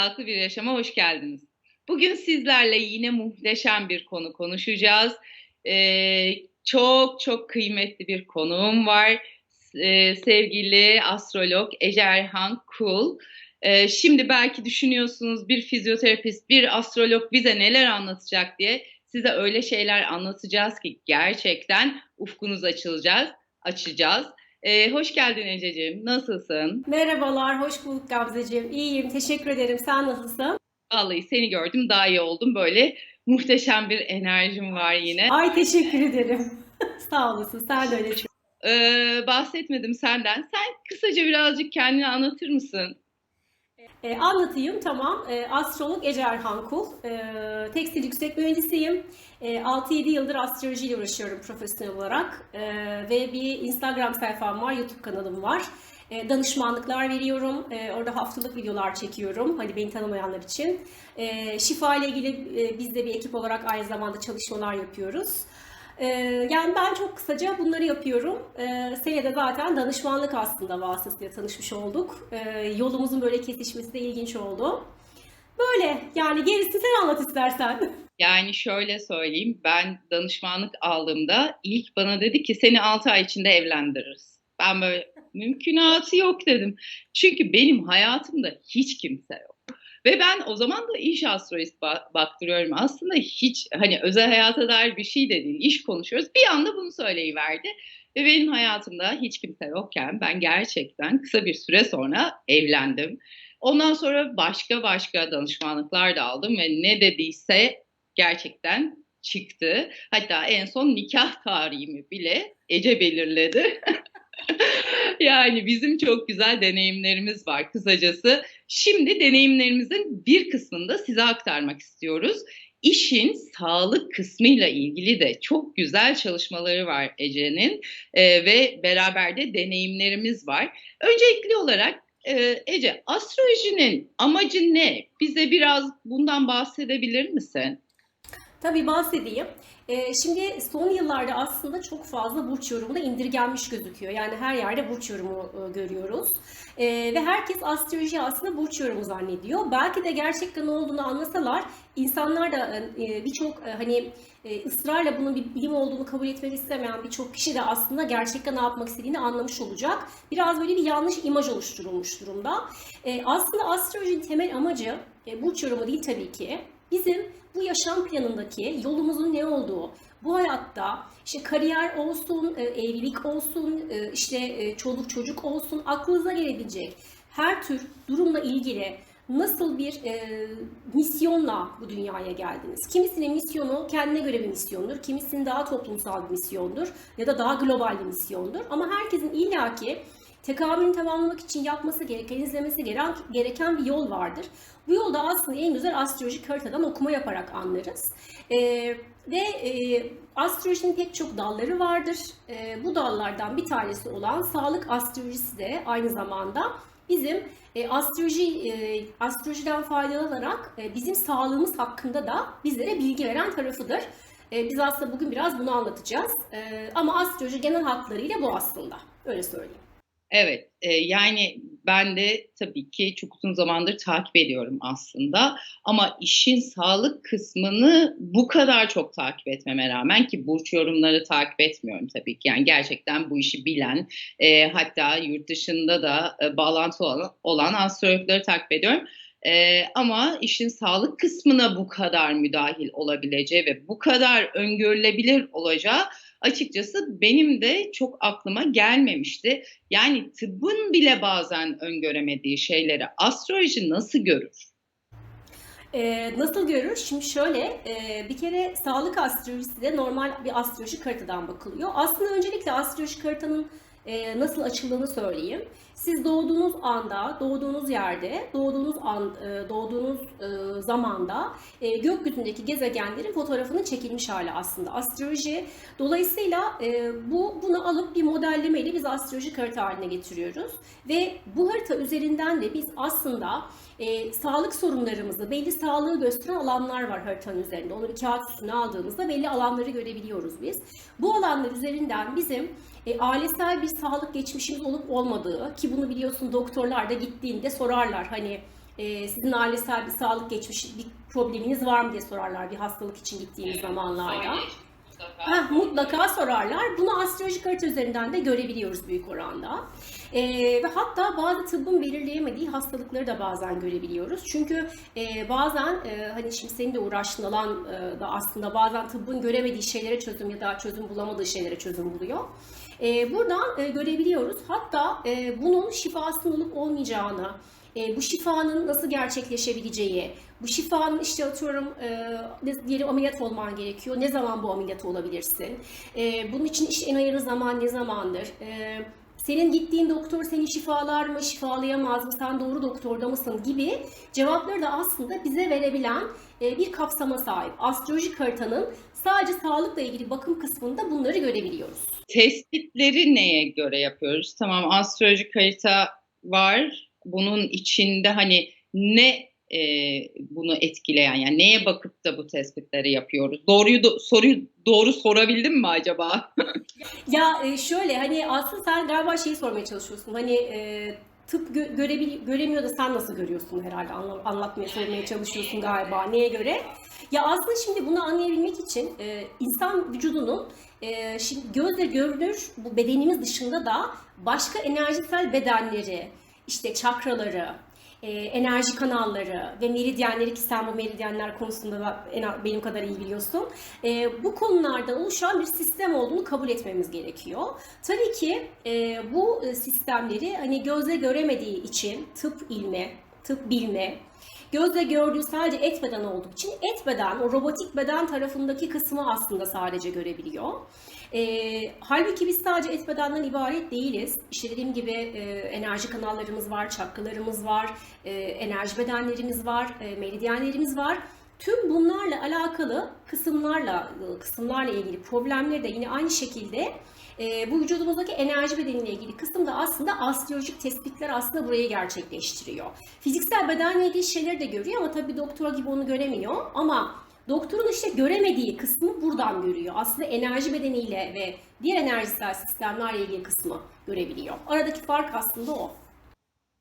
Sağlıklı bir yaşama hoş geldiniz. Bugün sizlerle yine muhteşem bir konu konuşacağız. Ee, çok çok kıymetli bir konuğum var. Ee, sevgili astrolog Ecerhan Kul. Ee, şimdi belki düşünüyorsunuz bir fizyoterapist, bir astrolog bize neler anlatacak diye. Size öyle şeyler anlatacağız ki gerçekten ufkunuz açılacağız, açacağız. Ee, hoş geldin Ececiğim. Nasılsın? Merhabalar, hoş bulduk Gamzeciğim. İyiyim, teşekkür ederim. Sen nasılsın? Vallahi seni gördüm daha iyi oldum. Böyle muhteşem bir enerjim var yine. Ay teşekkür ederim. Sağ olasın, sen de öyle. Ee, bahsetmedim senden. Sen kısaca birazcık kendini anlatır mısın? E, anlatayım, tamam. E, astrolog Ece Kul. E, tekstil yüksek mühendisiyim. E, 6-7 yıldır astrolojiyle uğraşıyorum profesyonel olarak. E, ve bir Instagram sayfam var, YouTube kanalım var. E, danışmanlıklar veriyorum. E, orada haftalık videolar çekiyorum. Hani beni tanımayanlar için. E, şifa ile ilgili e, biz de bir ekip olarak aynı zamanda çalışmalar yapıyoruz. E, yani ben çok kısaca bunları yapıyorum. E, senede zaten danışmanlık aslında vasıtasıyla tanışmış olduk. E, yolumuzun böyle kesişmesi de ilginç oldu. Böyle yani gerisini sen anlat istersen. Yani şöyle söyleyeyim. Ben danışmanlık aldığımda ilk bana dedi ki seni 6 ay içinde evlendiririz. Ben böyle mümkünatı yok dedim. Çünkü benim hayatımda hiç kimse yok. Ve ben o zaman da iş astrolojisi baktırıyorum. Aslında hiç hani özel hayata dair bir şey de değil. İş konuşuyoruz. Bir anda bunu söyleyiverdi. Ve benim hayatımda hiç kimse yokken ben gerçekten kısa bir süre sonra evlendim. Ondan sonra başka başka danışmanlıklar da aldım ve ne dediyse gerçekten çıktı. Hatta en son nikah tarihimi bile Ece belirledi. yani bizim çok güzel deneyimlerimiz var kısacası. Şimdi deneyimlerimizin bir kısmını da size aktarmak istiyoruz. İşin sağlık kısmıyla ilgili de çok güzel çalışmaları var Ece'nin e, ve beraber de deneyimlerimiz var. Öncelikli olarak e, Ece, astrolojinin amacı ne? Bize biraz bundan bahsedebilir misin? Tabii bahsedeyim. Ee, şimdi son yıllarda aslında çok fazla burç yorumuna indirgenmiş gözüküyor. Yani her yerde burç yorumu e, görüyoruz. Ee, ve herkes astroloji aslında burç yorumu zannediyor. Belki de gerçekten ne olduğunu anlasalar insanlar da e, birçok e, hani ısrarla bunun bir bilim olduğunu kabul etmek istemeyen birçok kişi de aslında gerçekten ne yapmak istediğini anlamış olacak. Biraz böyle bir yanlış imaj oluşturulmuş durumda. Aslında astrolojinin temel amacı burç yorumu değil tabii ki. Bizim bu yaşam planındaki yolumuzun ne olduğu, bu hayatta işte kariyer olsun, e, evlilik olsun, e, işte e, çoluk çocuk olsun aklınıza gelebilecek her tür durumla ilgili nasıl bir e, misyonla bu dünyaya geldiniz? Kimisinin misyonu kendine göre bir misyondur, kimisinin daha toplumsal bir misyondur ya da daha global bir misyondur. Ama herkesin illaki tekamülünü tamamlamak için yapması gereken, izlemesi gereken bir yol vardır. Bu yolda aslında en güzel astrolojik haritadan okuma yaparak anlarız. Ee, ve e, astrolojinin pek çok dalları vardır. E, bu dallardan bir tanesi olan sağlık astrolojisi de aynı zamanda bizim e, astroloji e, astrolojiden faydalanarak e, bizim sağlığımız hakkında da bizlere bilgi veren tarafıdır. E, biz aslında bugün biraz bunu anlatacağız. E, ama astroloji genel hatlarıyla bu aslında. Öyle söyleyeyim. Evet, e, yani ben de tabii ki çok uzun zamandır takip ediyorum aslında. Ama işin sağlık kısmını bu kadar çok takip etmeme rağmen ki burç yorumları takip etmiyorum tabii ki. Yani gerçekten bu işi bilen, e, hatta yurt dışında da e, bağlantı olan, olan astrologları takip ediyorum. Ee, ama işin sağlık kısmına bu kadar müdahil olabileceği ve bu kadar öngörülebilir olacağı açıkçası benim de çok aklıma gelmemişti. Yani tıbbın bile bazen öngöremediği şeyleri astroloji nasıl görür? Ee, nasıl görür? Şimdi şöyle, e, bir kere sağlık astrolojisi de normal bir astrolojik haritadan bakılıyor. Aslında öncelikle astrolojik haritanın e, nasıl açıldığını söyleyeyim. Siz doğduğunuz anda, doğduğunuz yerde, doğduğunuz an, e, doğduğunuz e, zamanda e, gökyüzündeki gezegenlerin fotoğrafının çekilmiş hali aslında astroloji. Dolayısıyla e, bu bunu alıp bir modellemeyle biz astrolojik harita haline getiriyoruz ve bu harita üzerinden de biz aslında e, sağlık sorunlarımızı, belli sağlığı gösteren alanlar var haritanın üzerinde. Onu bir kağıt üstüne aldığımızda belli alanları görebiliyoruz biz. Bu alanlar üzerinden bizim e, ailesel bir sağlık geçmişimiz olup olmadığı ki bunu biliyorsun doktorlar da gittiğinde sorarlar hani e, sizin ailesel bir sağlık geçmişi, bir probleminiz var mı diye sorarlar bir hastalık için gittiğiniz zamanlarda. Ha, mutlaka sorarlar. Bunu astrolojik harita üzerinden de görebiliyoruz büyük oranda. Ee, ve hatta bazı tıbbın belirleyemediği hastalıkları da bazen görebiliyoruz. Çünkü e, bazen e, hani şimdi senin de uğraştığın alan e, da aslında bazen tıbbın göremediği şeylere çözüm ya da çözüm bulamadığı şeylere çözüm buluyor. E, buradan e, görebiliyoruz. Hatta e, bunun şifasının olup olmayacağını, e, bu şifanın nasıl gerçekleşebileceği, bu şifanın işte atıyorum e, diyelim ameliyat olman gerekiyor. Ne zaman bu ameliyat olabilirsin? E, bunun için işte en hayırlı zaman ne zamandır? E, senin gittiğin doktor seni şifalar mı, şifalayamaz mı, sen doğru doktorda mısın gibi cevapları da aslında bize verebilen e, bir kapsama sahip. Astrolojik haritanın sadece sağlıkla ilgili bakım kısmında bunları görebiliyoruz. Tespitleri neye göre yapıyoruz? Tamam astrolojik harita var. Bunun içinde hani ne e, bunu etkileyen yani neye bakıp da bu tespitleri yapıyoruz? Doğruyu do, soruyu doğru sorabildim mi acaba? ya e, şöyle hani aslında sen galiba şeyi sormaya çalışıyorsun. Hani e, tıp gö görebil göremiyor da sen nasıl görüyorsun herhalde Anla anlatmaya sormaya çalışıyorsun galiba. Neye göre? Ya aslında şimdi bunu anlayabilmek için e, insan vücudunun e, şimdi gözle görünür bu bedenimiz dışında da başka enerjisel bedenleri, işte çakraları, e, enerji kanalları ve meridyenleri ki sen bu meridyenler konusunda da en, benim kadar iyi biliyorsun. E, bu konulardan oluşan bir sistem olduğunu kabul etmemiz gerekiyor. Tabii ki e, bu sistemleri hani gözle göremediği için tıp ilmi, tıp bilme, Gözle gördüğü sadece et beden olduğu için et beden, o robotik beden tarafındaki kısmı aslında sadece görebiliyor. E, halbuki biz sadece et bedenden ibaret değiliz. İşte dediğim gibi e, enerji kanallarımız var, çakralarımız var, e, enerji bedenlerimiz var, e, meridyenlerimiz var. Tüm bunlarla alakalı kısımlarla kısımlarla ilgili problemleri de yine aynı şekilde e, bu vücudumuzdaki enerji bedeniyle ilgili kısımda aslında astrolojik tespitler aslında burayı gerçekleştiriyor. Fiziksel bedenle ilgili şeyleri de görüyor ama tabii doktor gibi onu göremiyor. Ama doktorun işte göremediği kısmı buradan görüyor. Aslında enerji bedeniyle ve diğer enerjisel sistemlerle ilgili kısmı görebiliyor. Aradaki fark aslında o.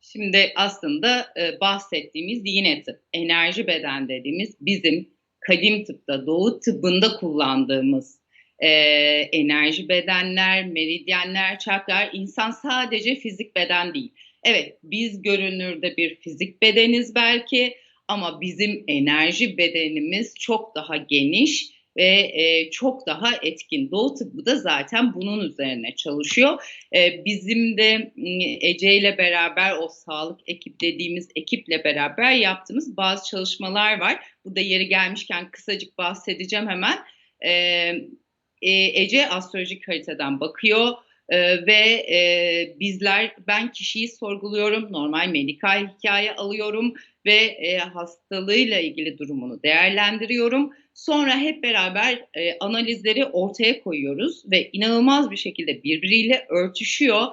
Şimdi aslında e, bahsettiğimiz yine tıp, enerji beden dediğimiz bizim kadim tıpta, doğu tıbbında kullandığımız e, enerji bedenler, meridyenler, çakrar, insan sadece fizik beden değil. Evet biz görünürde bir fizik bedeniz belki ama bizim enerji bedenimiz çok daha geniş ve e, çok daha etkin. Doğu tıbbı da zaten bunun üzerine çalışıyor. E, bizim de Ece ile beraber o sağlık ekip dediğimiz ekiple beraber yaptığımız bazı çalışmalar var. Burada yeri gelmişken kısacık bahsedeceğim hemen. E, e, Ece astrolojik haritadan bakıyor. Ee, ve e, bizler ben kişiyi sorguluyorum, normal medikal hikaye alıyorum ve e, hastalığıyla ilgili durumunu değerlendiriyorum. Sonra hep beraber e, analizleri ortaya koyuyoruz ve inanılmaz bir şekilde birbiriyle örtüşüyor.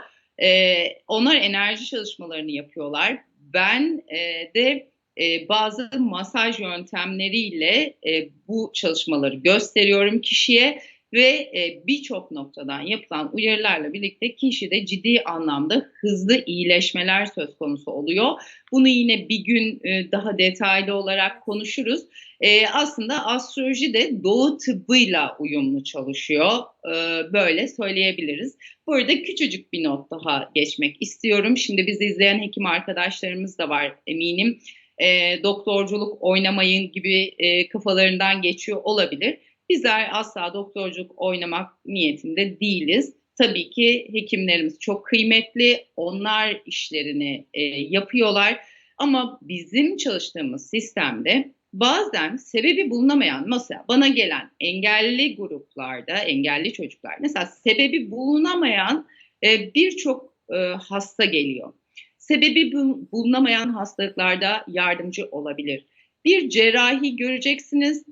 E, onlar enerji çalışmalarını yapıyorlar. Ben e, de e, bazı masaj yöntemleriyle e, bu çalışmaları gösteriyorum kişiye ve e, birçok noktadan yapılan uyarılarla birlikte kişide ciddi anlamda hızlı iyileşmeler söz konusu oluyor. Bunu yine bir gün e, daha detaylı olarak konuşuruz. E, aslında astroloji de doğu tıbbıyla uyumlu çalışıyor. E, böyle söyleyebiliriz. Burada küçücük bir not daha geçmek istiyorum. Şimdi bizi izleyen hekim arkadaşlarımız da var eminim. E, doktorculuk oynamayın gibi e, kafalarından geçiyor olabilir. Bizler asla doktorculuk oynamak niyetinde değiliz. Tabii ki hekimlerimiz çok kıymetli. Onlar işlerini e, yapıyorlar. Ama bizim çalıştığımız sistemde bazen sebebi bulunamayan mesela bana gelen engelli gruplarda engelli çocuklar mesela sebebi bulunamayan e, birçok e, hasta geliyor. Sebebi bulunamayan hastalıklarda yardımcı olabilir. Bir cerrahi göreceksiniz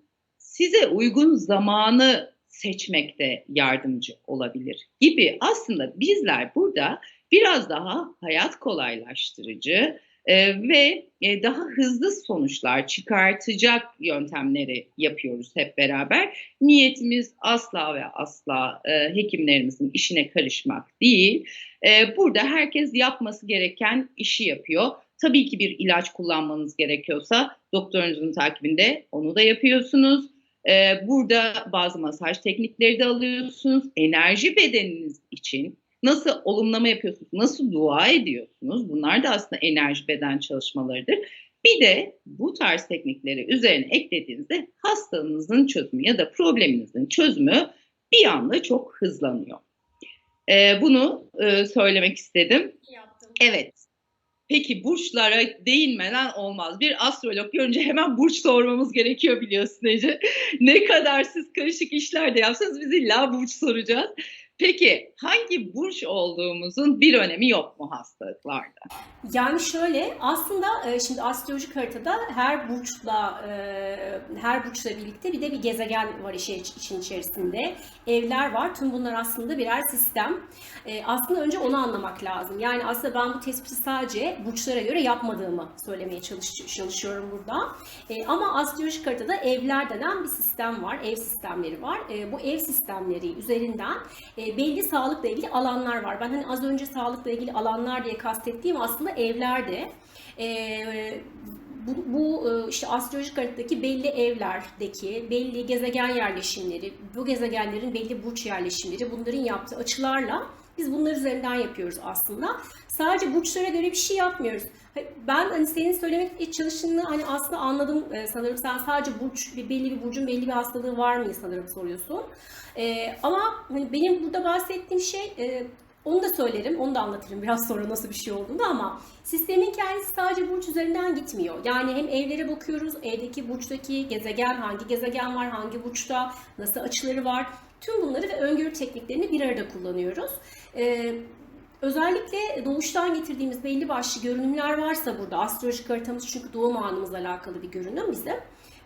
size uygun zamanı seçmekte yardımcı olabilir gibi aslında bizler burada biraz daha hayat kolaylaştırıcı e, ve e, daha hızlı sonuçlar çıkartacak yöntemleri yapıyoruz hep beraber. Niyetimiz asla ve asla e, hekimlerimizin işine karışmak değil. E, burada herkes yapması gereken işi yapıyor. Tabii ki bir ilaç kullanmanız gerekiyorsa doktorunuzun takibinde onu da yapıyorsunuz. Ee, burada bazı masaj teknikleri de alıyorsunuz. Enerji bedeniniz için nasıl olumlama yapıyorsunuz, nasıl dua ediyorsunuz? Bunlar da aslında enerji beden çalışmalarıdır. Bir de bu tarz teknikleri üzerine eklediğinizde hastalığınızın çözümü ya da probleminizin çözümü bir anda çok hızlanıyor. Ee, bunu e, söylemek istedim. Evet. Peki burçlara değinmeden olmaz. Bir astrolog görünce hemen burç sormamız gerekiyor biliyorsun Ece. ne kadar siz karışık işler de yapsanız biz illa burç soracağız. Peki hangi burç olduğumuzun bir önemi yok mu hastalıklarda? Yani şöyle aslında e, şimdi astrolojik haritada her burçla e, her burçla birlikte bir de bir gezegen var işin, içerisinde. Evler var. Tüm bunlar aslında birer sistem. E, Aslında önce onu anlamak lazım. Yani aslında ben bu tespiti sadece burçlara göre yapmadığımı söylemeye çalış- çalışıyorum burada. Ama astrolojik haritada evler denen bir sistem var. Ev sistemleri var. Bu ev sistemleri üzerinden e, belli sağlıkla ilgili alanlar var. Ben hani az önce sağlıkla ilgili alanlar diye kastettiğim aslında evlerde. E, bu, bu e, işte astrolojik haritadaki belli evlerdeki belli gezegen yerleşimleri, bu gezegenlerin belli burç yerleşimleri, bunların yaptığı açılarla biz bunlar üzerinden yapıyoruz aslında. Sadece burçlara göre bir şey yapmıyoruz. Ben hani senin söylemek çalıştığını hani aslında anladım Ee, sanırım. Sen sadece burç, bir- belli bir burcun belli bir hastalığı var mı sanırım soruyorsun. Ee, ama hani benim burada bahsettiğim şey e, onu da söylerim, onu da anlatırım biraz sonra nasıl bir şey olduğunu ama sistemin kendisi sadece burç üzerinden gitmiyor. Yani hem evlere bakıyoruz, evdeki burçtaki gezegen, hangi gezegen var, hangi burçta, nasıl açıları var. Tüm bunları ve öngörü tekniklerini bir arada kullanıyoruz. Ee, Özellikle doğuştan getirdiğimiz belli başlı görünümler varsa burada astrolojik haritamız çünkü doğum anımızla alakalı bir görünüm bizim.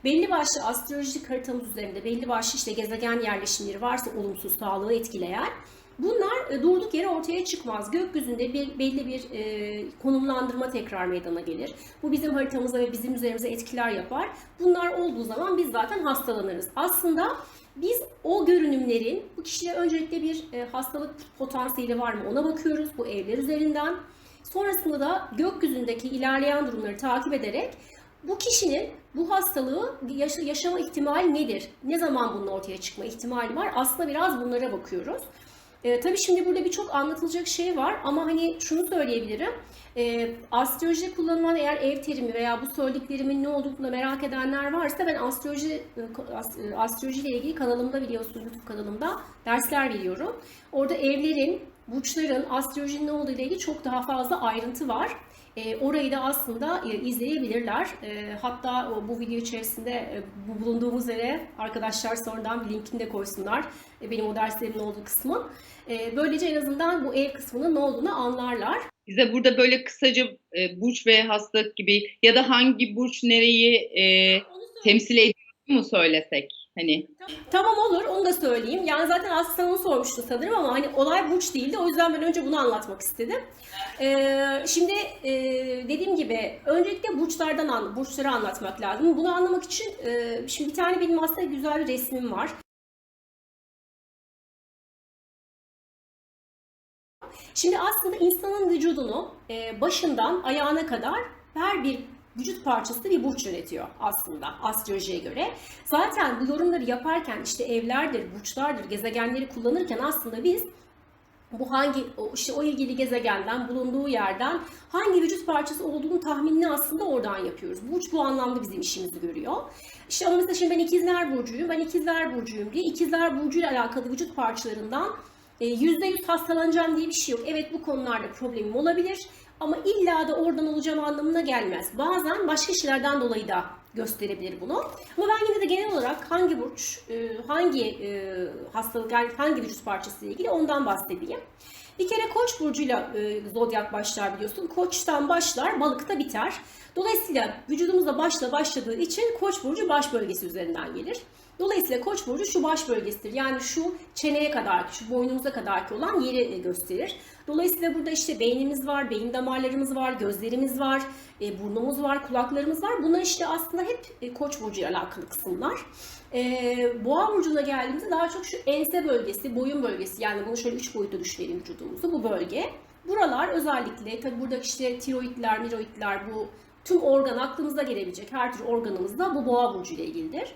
Belli başlı astrolojik haritamız üzerinde belli başlı işte gezegen yerleşimleri varsa olumsuz sağlığı etkileyen bunlar e, durduk yere ortaya çıkmaz. Gökyüzünde bir, belli bir e, konumlandırma tekrar meydana gelir. Bu bizim haritamıza ve bizim üzerimize etkiler yapar. Bunlar olduğu zaman biz zaten hastalanırız. Aslında biz o görünümlerin bu kişide öncelikle bir e, hastalık potansiyeli var mı ona bakıyoruz bu evler üzerinden. Sonrasında da gökyüzündeki ilerleyen durumları takip ederek bu kişinin bu hastalığı yaş- yaşama ihtimali nedir? Ne zaman bunun ortaya çıkma ihtimali var? Aslında biraz bunlara bakıyoruz. E, tabii şimdi burada birçok anlatılacak şey var ama hani şunu söyleyebilirim. E, astrolojide kullanılan eğer ev terimi veya bu söylediklerimin ne olduğunu merak edenler varsa ben astroloji e, e, astroloji ile ilgili kanalımda biliyorsunuz YouTube kanalımda dersler veriyorum. Orada evlerin, burçların, astrolojinin ne olduğu ile ilgili çok daha fazla ayrıntı var. E, orayı da aslında e, izleyebilirler. E, hatta o, bu video içerisinde e, bu bulunduğumuz yere arkadaşlar sonradan bir linkini de koysunlar. E, benim o derslerimin olduğu kısmı. E, böylece en azından bu ev kısmının ne olduğunu anlarlar. Bize burada böyle kısaca e, burç ve hastalık gibi ya da hangi burç nereyi e, temsil ediyor mu söylesek? Hani Tamam olur onu da söyleyeyim. Yani zaten aslında onu sormuştu sanırım ama hani olay burç değildi. O yüzden ben önce bunu anlatmak istedim. Ee, şimdi e, dediğim gibi öncelikle burçlardan an, burçları anlatmak lazım. Bunu anlamak için e, şimdi bir tane benim aslında güzel bir resmim var. Şimdi aslında insanın vücudunu e, başından ayağına kadar her bir vücut parçası bir burç yönetiyor aslında astrolojiye göre. Zaten bu yorumları yaparken işte evlerdir, burçlardır, gezegenleri kullanırken aslında biz bu hangi işte o ilgili gezegenden bulunduğu yerden hangi vücut parçası olduğunu tahminini aslında oradan yapıyoruz. Burç bu anlamda bizim işimizi görüyor. İşte ama mesela şimdi ben ikizler burcuyum. Ben ikizler burcuyum diye ikizler burcuyla alakalı vücut parçalarından e, %100 hastalanacağım diye bir şey yok. Evet bu konularda problemim olabilir ama illa da oradan olacağım anlamına gelmez. Bazen başka şeylerden dolayı da gösterebilir bunu. Ama ben yine de genel olarak hangi burç, e, hangi e, hastalık, yani hangi vücut parçası ile ilgili ondan bahsedeyim. Bir kere Koç burcuyla e, zodyak başlar biliyorsun. Koç'tan başlar, balıkta biter. Dolayısıyla vücudumuzda başla başladığı için Koç burcu baş bölgesi üzerinden gelir. Dolayısıyla Koç burcu şu baş bölgesidir. Yani şu çeneye kadar, şu boynumuza kadar ki olan yeri e, gösterir. Dolayısıyla burada işte beynimiz var, beyin damarlarımız var, gözlerimiz var, e, burnumuz var, kulaklarımız var. Bunlar işte aslında hep e, Koç burcu ile alakalı kısımlar. Boğa burcuna geldiğimizde daha çok şu ense bölgesi, boyun bölgesi. Yani bunu şöyle üç boyutta düşünelim vücudumuzu. Bu bölge. Buralar özellikle tabi buradaki işte tiroidler, miroidler bu tüm organ aklımıza gelebilecek her tür organımızda bu boğa burcu ile ilgilidir.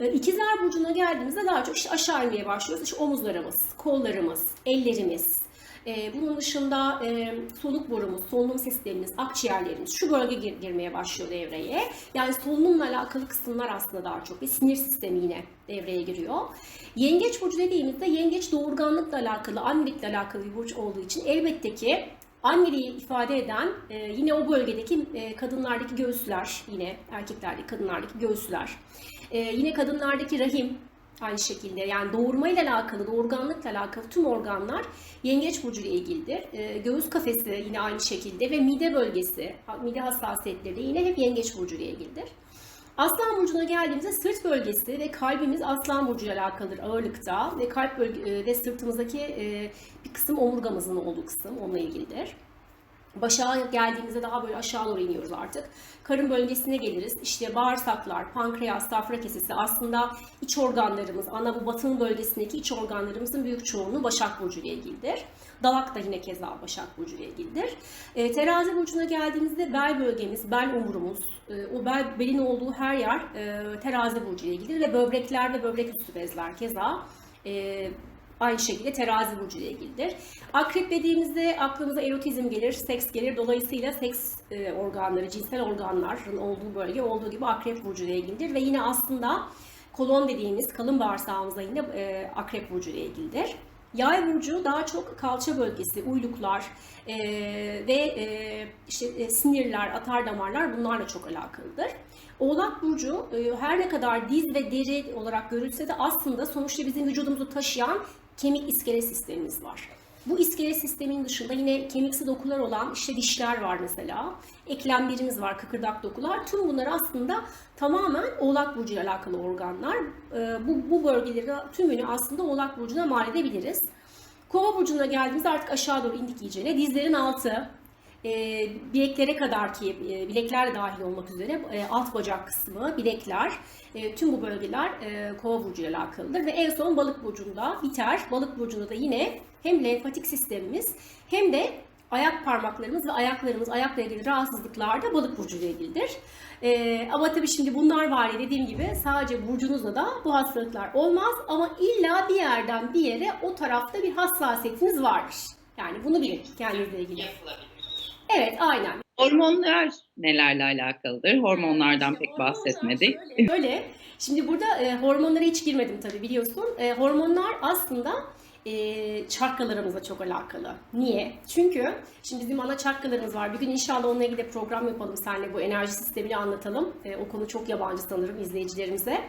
E, İkizler burcuna geldiğimizde daha çok işte aşağı inmeye başlıyoruz. İşte omuzlarımız, kollarımız, ellerimiz, e, bunun dışında e, soluk borumuz, solunum sistemimiz, akciğerlerimiz şu bölge gir- girmeye başlıyor devreye. Yani solunumla alakalı kısımlar aslında daha çok ve sinir sistemi yine devreye giriyor. Yengeç burcu dediğimizde yengeç doğurganlıkla alakalı, annelikle alakalı bir burç olduğu için elbette ki anneliği ifade eden e, yine o bölgedeki e, kadınlardaki göğüsler, yine erkeklerdeki kadınlardaki göğüsler, e, yine kadınlardaki rahim aynı şekilde yani doğurmayla alakalı, doğurganlıkla alakalı tüm organlar yengeç burcu ile ilgilidir. E, göğüs kafesi yine aynı şekilde ve mide bölgesi, mide hassasiyetleri de yine hep yengeç burcu ile ilgilidir. Aslan burcuna geldiğimizde sırt bölgesi ve kalbimiz Aslan burcu alakalıdır ağırlıkta ve kalp bölge e, ve sırtımızdaki e, bir kısım omurgamızın olduğu kısım onunla ilgilidir. Başa geldiğimizde daha böyle aşağı doğru iniyoruz artık. Karın bölgesine geliriz. İşte bağırsaklar, pankreas, safra kesesi aslında iç organlarımız, ana bu batın bölgesindeki iç organlarımızın büyük çoğunluğu Başak Burcu ile ilgilidir. Dalak da yine keza Başak Burcu ile ilgilidir. E, terazi Burcu'na geldiğimizde bel bölgemiz, bel omurumuz, e, o bel, belin olduğu her yer e, terazi Burcu ile ilgilidir ve böbrekler ve böbrek üstü bezler keza e, aynı şekilde terazi burcu ile ilgilidir. Akrep dediğimizde aklımıza erotizm gelir, seks gelir. Dolayısıyla seks e, organları, cinsel organların olduğu bölge olduğu gibi akrep burcu ile ilgilidir. Ve yine aslında kolon dediğimiz kalın bağırsağımızda yine e, akrep burcu ile ilgilidir. Yay burcu daha çok kalça bölgesi, uyluklar e, ve e, işte e, sinirler, atar damarlar bunlarla çok alakalıdır. Oğlak burcu e, her ne kadar diz ve deri olarak görülse de aslında sonuçta bizim vücudumuzu taşıyan kemik iskele sistemimiz var. Bu iskele sistemin dışında yine kemiksi dokular olan işte dişler var mesela. Eklemlerimiz var, kıkırdak dokular. Tüm bunlar aslında tamamen Oğlak Burcu alakalı organlar. Ee, Bu, bu bölgeleri tümünü aslında Oğlak Burcu'na mal edebiliriz. Kova burcuna geldiğimizde artık aşağı doğru indik iyicene. Dizlerin altı, e, bileklere kadar ki e, bilekler dahil olmak üzere e, alt bacak kısmı, bilekler, e, tüm bu bölgeler e, kova burcu alakalıdır ve en son balık burcunda biter. Balık burcunda da yine hem lenfatik sistemimiz hem de ayak parmaklarımız ve ayaklarımız, ayakla ilgili rahatsızlıklar da balık burcu ile ilgilidir. E, ama tabii şimdi bunlar var ya dediğim gibi sadece burcunuzda da bu hastalıklar olmaz ama illa bir yerden bir yere o tarafta bir hassasiyetiniz vardır. Yani bunu bilin kendinizle ilgili. Yapılabilir. Evet aynen. Hormonlar nelerle alakalıdır? Hormonlardan pek bahsetmedik. Böyle. Şimdi burada e, hormonlara hiç girmedim tabii biliyorsun. E, hormonlar aslında e, çakralarımızla çok alakalı. Niye? Çünkü şimdi bizim ana çakralarımız var. Bir gün inşallah onunla ilgili de program yapalım seninle bu enerji sistemini anlatalım. E, o konu çok yabancı sanırım izleyicilerimize.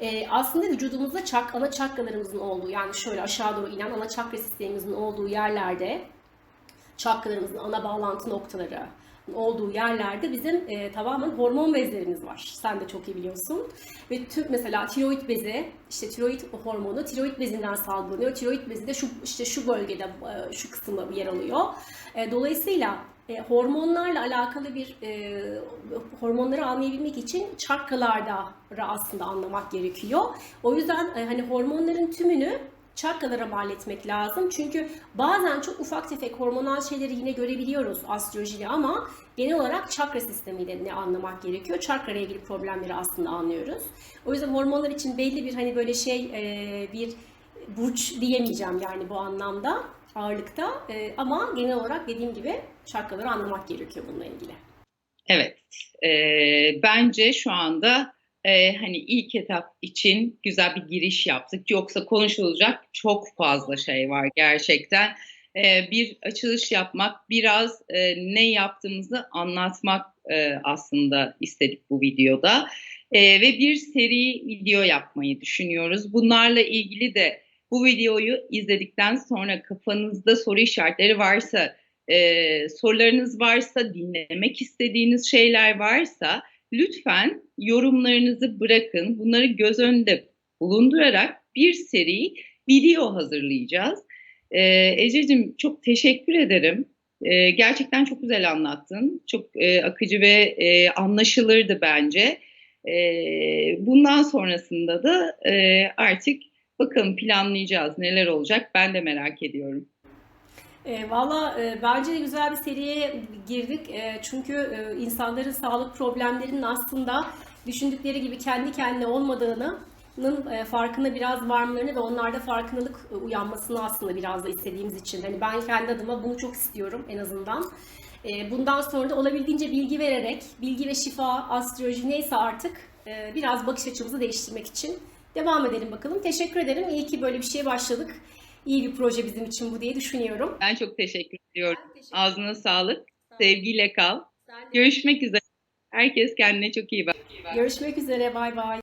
E, aslında vücudumuzda çak, ana çakralarımızın olduğu yani şöyle aşağı doğru inen ana çakra sistemimizin olduğu yerlerde çakralarımızın ana bağlantı noktaları olduğu yerlerde bizim e, tamamen hormon bezlerimiz var. Sen de çok iyi biliyorsun. Ve tüm mesela tiroid bezi, işte tiroid hormonu tiroid bezinden salgılanıyor. Tiroid bezi de şu işte şu bölgede e, şu kısımda yer alıyor. E, dolayısıyla e, hormonlarla alakalı bir e, hormonları anlayabilmek için çakralarda aslında anlamak gerekiyor. O yüzden e, hani hormonların tümünü çakralara mal etmek lazım. Çünkü bazen çok ufak tefek hormonal şeyleri yine görebiliyoruz astrolojide ama genel olarak çakra sistemiyle ne anlamak gerekiyor? Çakra ile ilgili problemleri aslında anlıyoruz. O yüzden hormonlar için belli bir hani böyle şey e, bir burç diyemeyeceğim yani bu anlamda ağırlıkta E, ama genel olarak dediğim gibi çakraları anlamak gerekiyor bununla ilgili. Evet, e, bence şu anda e, hani ilk etap için güzel bir giriş yaptık. Yoksa konuşulacak çok fazla şey var gerçekten. E, bir açılış yapmak, biraz e, ne yaptığımızı anlatmak e, aslında istedik bu videoda. E, ve bir seri video yapmayı düşünüyoruz. Bunlarla ilgili de bu videoyu izledikten sonra kafanızda soru işaretleri varsa, e, sorularınız varsa, dinlemek istediğiniz şeyler varsa lütfen yorumlarınızı bırakın. Bunları göz önünde bulundurarak bir seri video hazırlayacağız. Ee, Ececiğim çok teşekkür ederim. Ee, gerçekten çok güzel anlattın. Çok e, akıcı ve e, anlaşılırdı bence. E, bundan sonrasında da e, artık bakalım planlayacağız neler olacak ben de merak ediyorum. E, Valla e, bence de güzel bir seriye girdik. E, çünkü e, insanların sağlık problemlerinin aslında düşündükleri gibi kendi kendine olmadığını e, farkına biraz varmalarını ve onlarda farkındalık e, uyanmasını aslında biraz da istediğimiz için. Hani ben kendi adıma bunu çok istiyorum en azından. E, bundan sonra da olabildiğince bilgi vererek, bilgi ve şifa, astroloji neyse artık e, biraz bakış açımızı değiştirmek için devam edelim bakalım. Teşekkür ederim. İyi ki böyle bir şeye başladık. İyi bir proje bizim için bu diye düşünüyorum. Ben çok teşekkür ediyorum. Teşekkür Ağzına sağlık. ederim. Sevgiyle kal. Görüşmek üzere. Herkes kendine çok iyi bak. Görüşmek üzere. Bay bay.